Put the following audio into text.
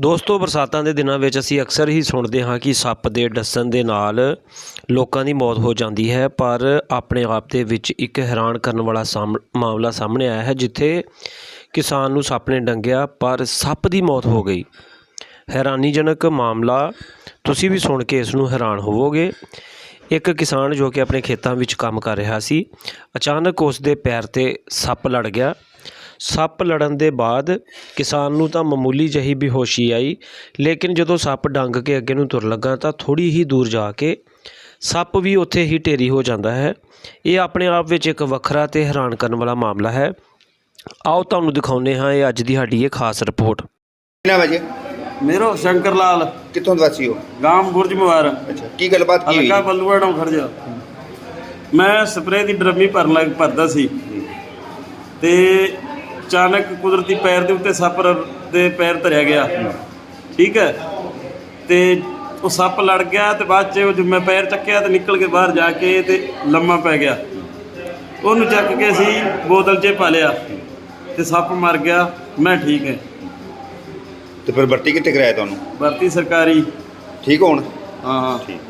ਦੋਸਤੋ, ਬਰਸਾਤਾਂ ਦੇ ਦਿਨਾਂ ਵਿੱਚ ਅਸੀਂ ਅਕਸਰ ਹੀ ਸੁਣਦੇ ਹਾਂ ਕਿ ਸੱਪ ਦੇ ਡੱਸਣ ਦੇ ਨਾਲ ਲੋਕਾਂ ਦੀ ਮੌਤ ਹੋ ਜਾਂਦੀ ਹੈ, ਪਰ ਆਪਣੇ ਆਪ ਦੇ ਵਿੱਚ ਇੱਕ ਹੈਰਾਨ ਕਰਨ ਵਾਲਾ ਸਾਹਮ- ਮਾਮਲਾ ਸਾਹਮਣੇ ਆਇਆ ਹੈ, ਜਿੱਥੇ ਕਿਸਾਨ ਨੂੰ ਸੱਪ ਨੇ ਡੰਗਿਆ, ਪਰ ਸੱਪ ਦੀ ਮੌਤ ਹੋ ਗਈ। ਹੈਰਾਨੀਜਨਕ ਮਾਮਲਾ, ਤੁਸੀਂ ਵੀ ਸੁਣ ਕੇ ਇਸ ਨੂੰ ਹੈਰਾਨ ਹੋਵੋਗੇ। ਇੱਕ ਕਿਸਾਨ ਜੋ ਕਿ ਆਪਣੇ ਖੇਤਾਂ ਵਿੱਚ ਕੰਮ ਕਰ ਰਿਹਾ ਸੀ, ਅਚਾਨਕ ਉਸ ਦੇ ਪੈਰ ਤੇ ਸੱਪ ਲੜ ਗਿਆ। ਸੱਪ ਲੜਨ ਦੇ ਬਾਅਦ ਕਿਸਾਨ ਨੂੰ ਤਾਂ ਮਾਮੂਲੀ ਜਹੀ ਬੇਹੋਸ਼ੀ ਆਈ ਲੇਕਿਨ ਜਦੋਂ ਸੱਪ ਡੰਗ ਕੇ ਅੱਗੇ ਨੂੰ ਤੁਰ ਲੱਗਾ ਤਾਂ ਥੋੜੀ ਹੀ ਦੂਰ ਜਾ ਕੇ ਸੱਪ ਵੀ ਉੱਥੇ ਹੀ ਢੇਰੀ ਹੋ ਜਾਂਦਾ ਹੈ। ਇਹ ਆਪਣੇ ਆਪ ਵਿੱਚ ਇੱਕ ਵੱਖਰਾ ਤੇ ਹੈਰਾਨ ਕਰਨ ਵਾਲਾ ਮਾਮਲਾ ਹੈ। ਆਓ ਤੁਹਾਨੂੰ ਦਿਖਾਉਂਦੇ ਹਾਂ ਇਹ ਅੱਜ ਦੀ ਸਾਡੀ ਇਹ ਖਾਸ ਰਿਪੋਰਟ। ਕਿੰਨਾ ਵਜੇ ਮੇਰੋ ਸ਼ੰਕਰ ਲਾਲ। ਕਿੱਥੋਂ ਦੇ ਵਾਸੀ ਹੋ? ਗਾਮ ਬੁਰਜ ਮੁਬਾਰ ਅੱਛਾ ਕੀ ਗੱਲਬਾਤ ਕੀ ਹਲਕਾ ਹੋਈ ਬੱਲੂਆੜੋਂ ਖੜ ਜਾ। ਮੈਂ ਸਪਰੇਅ ਦੀ ਡਰਮੀ ਭਰਨ ਲੱਗ ਭਰਦਾ ਸੀ। ਤੇ ਅਚਾਨਕ ਕੁਦਰਤੀ ਪੈਰ ਦੇ ਉੱਤੇ ਸੱਪ ਰ- ਦੇ ਪੈਰ ਧਰਿਆ ਗਿਆ। ਠੀਕ ਹੈ? ਤੇ ਉਹ ਸੱਪ ਲੜ ਗਿਆ ਤੇ ਬਾਅਦ ਚ ਉਹ ਮੈਂ ਪੈਰ ਚੱਕਿਆ ਤੇ ਨਿਕਲ ਕੇ ਬਾਹਰ ਜਾ ਕੇ ਤੇ ਲੰਮਾ ਪੈ ਗਿਆ। ਉਹਨੂੰ ਚੱਕ ਕੇ ਅਸੀਂ ਬੋਤਲ 'ਚ ਪਾ ਲਿਆ ਤੇ ਸੱਪ ਮਰ ਗਿਆ। ਮੈਂ ਠੀਕ ਹੈ। ਤੇ ਫਿਰ ਭਰਤੀ ਕਿੱਥੇ ਕਰਾਇਆ ਤੁਹਾਨੂੰ? ਭਰਤੀ ਸਰਕਾਰੀ। ਠੀਕ ਹੋਣ? ਹਾਂ ਹਾਂ। ਠੀਕ।